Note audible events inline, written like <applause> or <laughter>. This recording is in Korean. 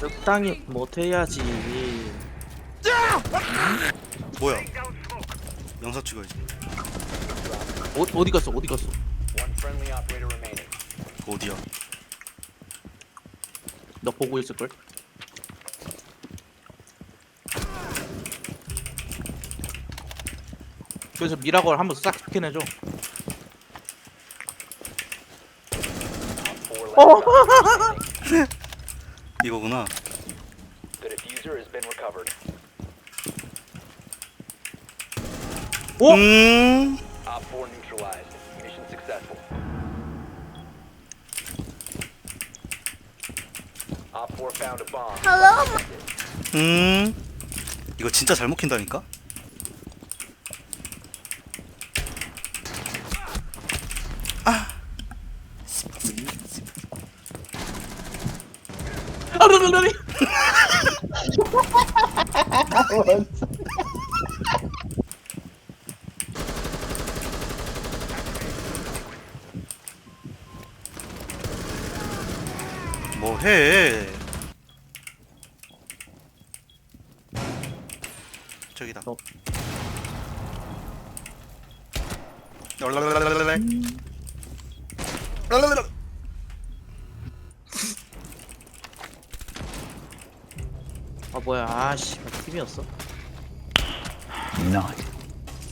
적당히 못해야지. 뭐야? 영상 찍어야지. 어, 어디 갔어? 어디 갔어? One friendly operator remaining. 그 어디야? 너 보고 있을 걸? 그래서 미라걸 한번 싹 스캔해줘. Four last Oh. operators remaining. 이거구나. The diffuser has been recovered. 오! 음. Op 4 neutralized. Mission successful. Op 4 found a bomb. 음. 이거 진짜 잘 먹힌다니까? 아 르르르. 뭐 해? 저기다. 어. 랄랄랄랄랄랄. 랄랄랄랄. <laughs> 아 뭐야? 아씨, 팀이었어. Not